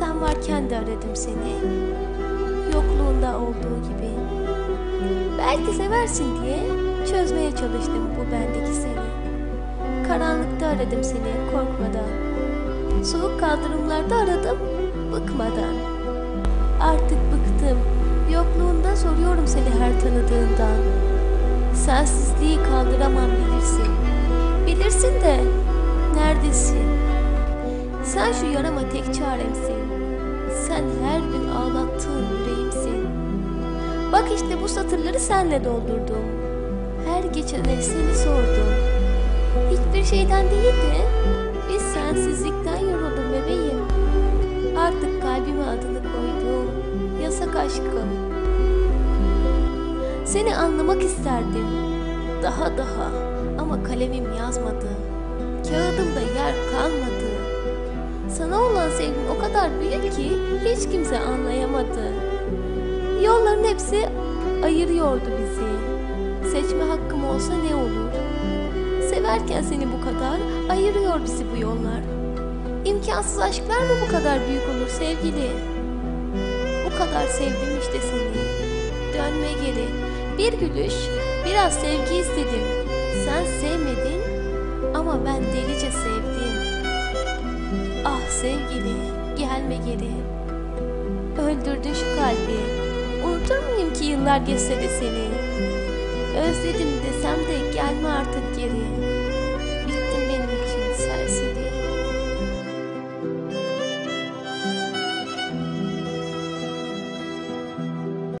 Sen varken de aradım seni. Yokluğunda olduğu gibi. Belki seversin diye çözmeye çalıştım bu bendeki seni. Karanlıkta aradım seni korkmadan. Soğuk kaldırımlarda aradım bıkmadan. Artık bıktım. Yokluğunda soruyorum seni her tanıdığından. Sensizliği kaldıramam bilirsin. Sen şu yarama tek çaremsin. Sen her gün ağlattığın yüreğimsin. Bak işte bu satırları senle doldurdum. Her geçene seni sordum. Hiçbir şeyden değil de bir sensizlikten yoruldum bebeğim. Artık kalbime adını koydum. Yasak aşkım. Seni anlamak isterdim. Daha daha ama kalemim yazmadı. Kağıdımda yer kalmadı. Sana olan sevgim o kadar büyük ki hiç kimse anlayamadı. Yolların hepsi ayırıyordu bizi. Seçme hakkım olsa ne olur? Severken seni bu kadar ayırıyor bizi bu yollar. İmkansız aşklar mı bu kadar büyük olur sevgili? Bu kadar sevdim işte seni. Dönme geri. Bir gülüş, biraz sevgi istedim. Sen sevmedin ama ben delice sevdim. Sevgili, gelme geri. Öldürdün şu kalbi. Unutur muyum ki yıllar geçse de seni? Özledim desem de gelme artık geri.